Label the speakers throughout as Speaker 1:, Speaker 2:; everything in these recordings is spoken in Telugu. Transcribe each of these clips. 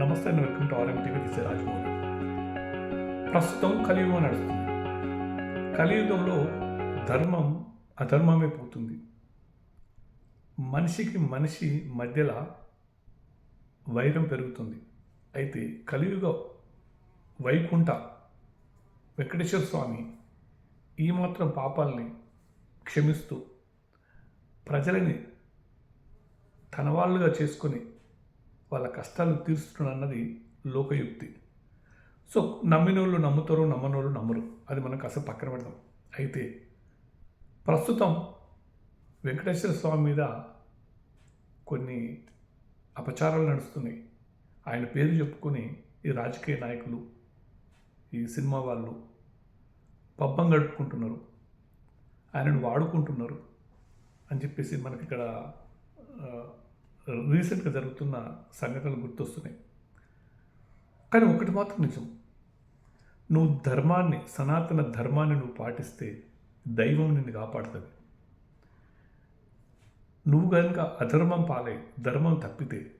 Speaker 1: నమస్తే and welcome to RM TV this Rajamouli. ప్రస్తుతం కలియుగం నడుస్తుంది. కలియుగంలో ధర్మం అధర్మమే పోతుంది. మనిషికి మనిషి మధ్యలో వైరం పెరుగుతుంది. అయితే కలియుగ వైకుంఠ వెంకటేశ్వర స్వామి ఈ మాత్రం పాపాలని క్షమిస్తూ ప్రజలని తన వాళ్ళుగా చేసుకొని వాళ్ళ కష్టాలు తీరుస్తున్నది లోకయుక్తి. సో నమ్మినోళ్ళు నమ్ముతారు నమ్మనోళ్ళు నమ్మరు. అది మనం కాస్త పక్కన పెడదాం. అయితే ప్రస్తుతం వెంకటేశ్వర స్వామి మీద కొన్ని అపచారాలు నడుస్తున్నాయి. ఆయన పేరు చెప్పుకొని ఈ రాజకీయ నాయకులు ఈ సినిమా వాళ్ళు పబ్బం గడుపుకుంటున్నారు. ఆయనను వాడుకుంటున్నారు అని చెప్పేసి మనకి ఇక్కడ రీసెంట్గా జరుగుతున్న సంఘటనలు గుర్తొస్తున్నాయి. కానీ ఒకటి మాత్రం నిజం. నువ్వు ధర్మాన్ని సనాతన ధర్మాన్ని నువ్వు పాటిస్తే దైవం నిన్ను కాపాడుతుంది. నువ్వు కనుక అధర్మం పాలై ధర్మం తప్పితే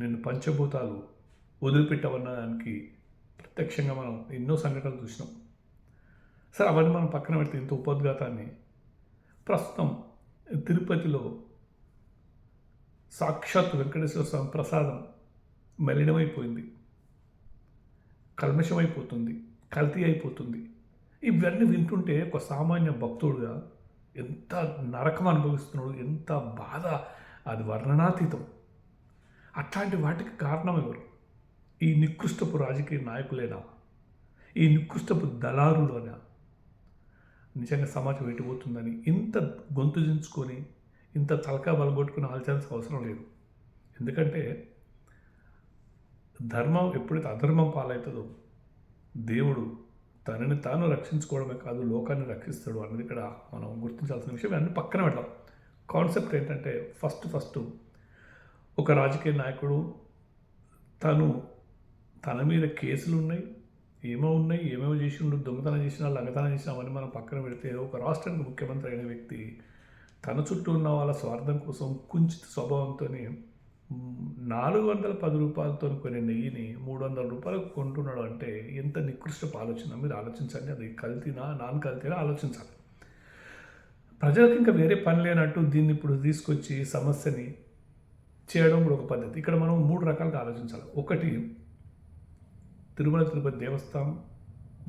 Speaker 1: నిన్ను పంచభూతాలు వదిలిపెట్టవన్న దానికి ప్రత్యక్షంగా మనం ఎన్నో సంఘటనలు చూసినాం. సరే అవన్నీ మనం పక్కన పెడితే ఇంత ఉపోద్ఘాతాన్ని ప్రస్తుతం తిరుపతిలో సాక్షాత్ వెంకటేశ్వర స్వామి ప్రసాదం మలినమైపోయింది. కల్మషమైపోతుంది కల్తీ అయిపోతుంది. ఇవన్నీ వింటుంటే ఒక సామాన్య భక్తుడుగా ఎంత నరకం అనుభవిస్తున్నాడు ఎంత బాధ. అది వర్ణనాతీతం. అట్లాంటి వాటికి కారణం ఎవరు? ఈ నికృష్టపు రాజకీయ నాయకులేనా? ఈ నికృష్టపు దళారులోనా? నిజంగా సమాజం ఎటుపోతుందని ఇంత గొంతు దించుకొని ఇంత తలకా బలగొట్టుకుని ఆల్చాల్సిన అవసరం లేదు. ఎందుకంటే ధర్మం ఎప్పుడైతే అధర్మం పాలవుతుందో దేవుడు తనని తాను రక్షించుకోవడమే కాదు లోకాన్ని రక్షిస్తాడు అన్నది ఇక్కడ మనం గుర్తించాల్సిన విషయం. అన్ని పక్కన పెట్టాం కాన్సెప్ట్ ఏంటంటే ఫస్ట్ ఫస్ట్ ఒక రాజకీయ నాయకుడు తను తన మీద కేసులు ఉన్నాయి ఏమో ఉన్నాయి ఏమేమో చేసిండు దొంగతనం చేసినా లంగతనం చేసినా అవన్నీ మనం పక్కన పెడితే ఒక రాష్ట్రానికి ముఖ్యమంత్రి అయిన వ్యక్తి తన చుట్టూ ఉన్న వాళ్ళ స్వార్థం కోసం కుంచిత స్వభావంతోనే నాలుగు వందల పది రూపాయలతో కొన్ని నెయ్యిని మూడు వందల రూపాయలకు కొంటున్నాడు అంటే ఎంత నికృష్టపు ఆలోచన? మీరు ఆలోచించండి. అది కల్తీనా నాన్ కల్తీనా? ఆలోచించాలి. ప్రజలకు ఇంకా వేరే పని లేనట్టు దీన్ని ఇప్పుడు తీసుకొచ్చి సమస్యని చేయడం కూడా ఒక పద్ధతి. ఇక్కడ మనం మూడు రకాలుగా ఆలోచించాలి. ఒకటి తిరుమల తిరుపతి దేవస్థానం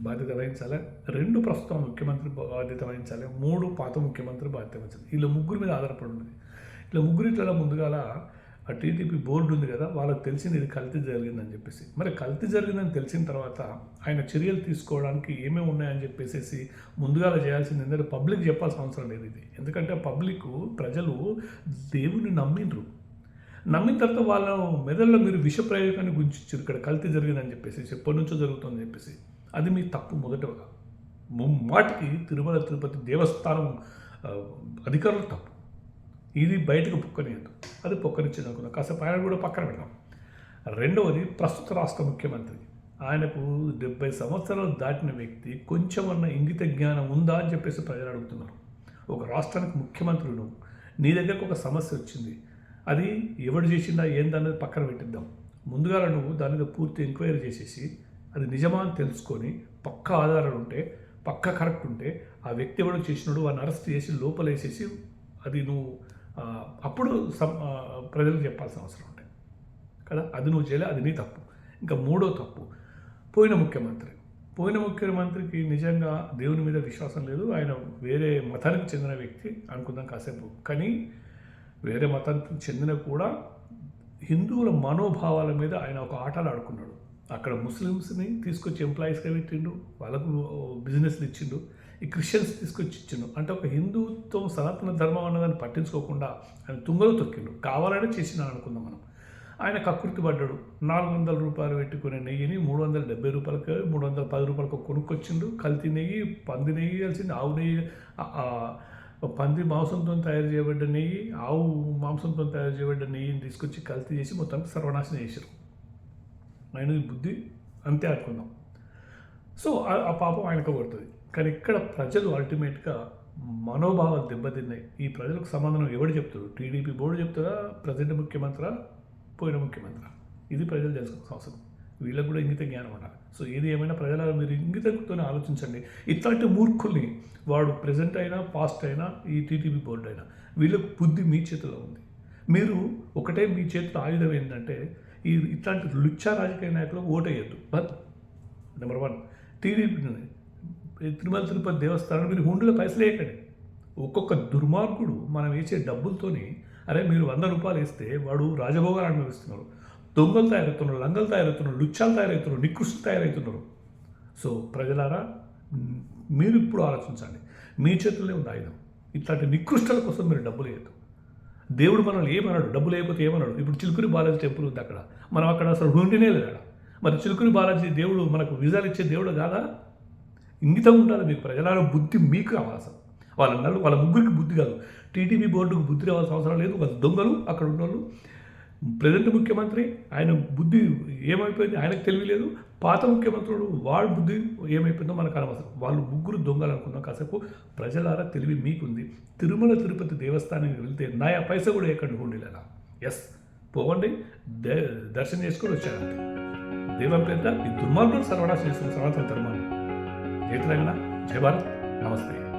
Speaker 1: బాధ్యత వహించాలి? రెండు ప్రస్తుతం ముఖ్యమంత్రి బాధ్యత వహించాలి. మూడు పాత ముఖ్యమంత్రి బాధ్యత వహించాలి. వీళ్ళ ముగ్గురు మీద ఆధారపడి ఉంది ఇలా ముగ్గురిట్లలో ముందుగాల ఆ టీడీపీ బోర్డు ఉంది కదా వాళ్ళకి తెలిసింది ఇది కల్తీ జరిగిందని చెప్పేసి. మరి కల్తీ జరిగిందని తెలిసిన తర్వాత ఆయన చర్యలు తీసుకోవడానికి ఏమేమి ఉన్నాయని చెప్పేసి ముందుగా చేయాల్సింది ఏంటంటే పబ్లిక్ చెప్పాల్సిన అవసరం లేదు ఇది. ఎందుకంటే పబ్లిక్ ప్రజలు దేవుణ్ణి నమ్మిండ్రు. నమ్మిన తర్వాత వాళ్ళ మెదడులో మీరు విష ప్రయోగాన్ని ఇచ్చారు. ఇక్కడ కల్తీ జరిగిందని చెప్పేసి ఎప్పటి నుంచో జరుగుతుందని చెప్పేసి. అది మీ తప్పు మొదటగా ముమ్మాటికి తిరుమల తిరుపతి దేవస్థానం అధికారులు తప్పు. ఇది బయటకు పొక్కనియద్దు. అది పొక్కనిచ్చింది అనుకున్నాం కాసేపు ఆయన కూడా పక్కన పెడతాం రెండవది ప్రస్తుత రాష్ట్ర ముఖ్యమంత్రి. ఆయనకు డెబ్బై సంవత్సరాలు దాటిన వ్యక్తి కొంచెమన్న ఇంగిత జ్ఞానం ఉందా అని చెప్పేసి ప్రజలు అడుగుతున్నారు. ఒక రాష్ట్రానికి ముఖ్యమంత్రి నువ్వు నీ దగ్గరకు ఒక సమస్య వచ్చింది. అది ఎవడు చేసిందా ఏందన్నది పక్కన పెట్టిద్దాం. ముందుగా నువ్వు దాని మీద పూర్తి ఎంక్వైరీ చేసేసి అది నిజమా అని తెలుసుకొని పక్క ఆధారాలు ఉంటే పక్క కరెక్ట్ ఉంటే ఆ వ్యక్తి ఎవడు చేసినాడు వాడిని అరెస్ట్ చేసి లోపలేసేసి అది నువ్వు అప్పుడు సం ప్రజలకు చెప్పాల్సిన అవసరం ఉంటాయి కదా? అది నువ్వు చేయలే అది నీ తప్పు. ఇంకా మూడో తప్పు. పోయిన ముఖ్యమంత్రి. పోయిన ముఖ్యమంత్రికి నిజంగా దేవుని మీద విశ్వాసం లేదు. ఆయన వేరే మతానికి చెందిన వ్యక్తి అనుకుందాం కాసేపు. కానీ వేరే మతానికి చెందిన కూడా హిందువుల మనోభావాల మీద ఆయన ఒక ఆటలు ఆడుకున్నాడు అక్కడ ముస్లిమ్స్ని తీసుకొచ్చి ఎంప్లాయీస్గా పెట్టిండు వాళ్ళకు బిజినెస్లు ఇచ్చిండు. ఈ క్రిస్టియన్స్ తీసుకొచ్చి ఇచ్చిండు. అంటే ఒక హిందుత్వం సనాతన ధర్మం అన్నదాన్ని పట్టించుకోకుండా ఆయన తుంగలు తొక్కిండు. కావాలనే చేసిన అనుకుందాం మనం. ఆయన కకృతి పడ్డాడు. నాలుగు వందల రూపాయలు పెట్టుకునే నెయ్యిని మూడు వందల డెబ్బై రూపాయలకి మూడు వందల పది రూపాయలకు కొనుక్కొచ్చిండు. కల్తీ నెయ్యి పంది నెయ్యి కలిసింది. ఆవు నెయ్యి పంది మాంసంతో తయారు చేయబడ్డ నెయ్యి ఆవు మాంసంతో తయారు చేయబడ్డ నెయ్యిని తీసుకొచ్చి కల్తీ చేసి మొత్తం సర్వనాశనం చేశారు ఆయన బుద్ధి అంతే అనుకుందాం. సో ఆ- పాపం ఆయనకు పడుతుంది. కానీ ఇక్కడ ప్రజలు అల్టిమేట్గా మనోభావాలు దెబ్బతిన్నాయి. ఈ ప్రజలకు సమాధానం ఎవడు చెప్తారు టీడీపీ బోర్డు చెప్తారా? ప్రజెంట్ ముఖ్యమంత్రి? పోయిన ముఖ్యమంత్రి? ఇది ప్రజలు తెలుసుకోవాల్సిన అవసరం. వీళ్ళకు కూడా ఇంగిత జ్ఞానం ఉండాలి. సో ఏది ఏమైనా ప్రజల మీరు ఇంగితతోనే ఆలోచించండి. ఇట్లాంటి మూర్ఖుల్ని వాడు ప్రజెంట్ అయినా పాస్ట్ అయినా ఈ టీటీపీ బోర్డు అయినా వీళ్ళకు బుద్ధి మీ చేతిలో ఉంది. మీరు ఒకటే మీ చేతిలో ఆయుధం ఏంటంటే ఈ ఇట్లాంటి లుచ్చా రాజకీయ నాయకులకు ఓటేయద్దు. But number one TDP Tirumala Tirupati దేవస్థానం మీరు హుండీలో పైసలు వేయకండి. ఒక్కొక్క దుర్మార్గుడు మనం వేసే డబ్బులతోని అరే మీరు వంద రూపాయలు వేస్తే వాడు రాజభోగాలు అనుభవిస్తున్నారు. దొంగలు తయారవుతున్నారు లంగలు తయారవుతున్నారు లుచ్చాలు తయారవుతున్నారు నికృష్టి తయారవుతున్నారు. సో ప్రజలారా మీరు ఇప్పుడు ఆలోచించండి. మీ చేతుల్లో ఉన్న ఆయుధం. ఇట్లాంటి నికృష్టాల కోసం మీరు డబ్బులు వేయద్దు. దేవుడు మనల్ని ఏమన్నాడు డబ్బులు లేకపోతే ఏమన్నాడు ఇప్పుడు చిలుకూరి బాలాజీ టెంపుల్ ఉంది అక్కడ. మనం అక్కడ అసలు ఉంటేనే లేదు మరి చిలుకూరి బాలాజీ దేవుడు మనకు విజాలు ఇచ్చే దేవుడు కాదా? ఇంగితం ఉండాలి మీకు ప్రజల బుద్ధి మీకు కావాలి వాళ్ళ నలు వాళ్ళ ముగ్గురికి బుద్ధి కాదు. టీడీపీ బోర్డుకు బుద్ధి రావాల్సిన అవసరం లేదు. వాళ్ళ దొంగలు అక్కడ ఉన్నోళ్ళు. ప్రజెంట్ ముఖ్యమంత్రి ఆయన బుద్ధి ఏమైపోయింది? ఆయనకు తెలియలేదు పాత ముఖ్యమంత్రుడు వాళ్ళ బుద్ధి ఏమైపోయిందో మనకు అనవసరం. వాళ్ళు ముగ్గురు దొంగలు అనుకున్నాం. కాసేపు ప్రజలారా తెలివి మీకుంది. తిరుమల తిరుపతి దేవస్థానానికి వెళ్తే నాయా పైస కూడా ఎక్కడ ఉండేలా ఎస్ పోవండి. దే దర్శనం చేసుకొని వచ్చారంతే దేవం పెద్ద ఈ దుర్మార్గులు సర్వనాశం చేస్తున్న సనాతన ధర్మాన్ని. జై తెలంగాణ భారత్. నమస్తే.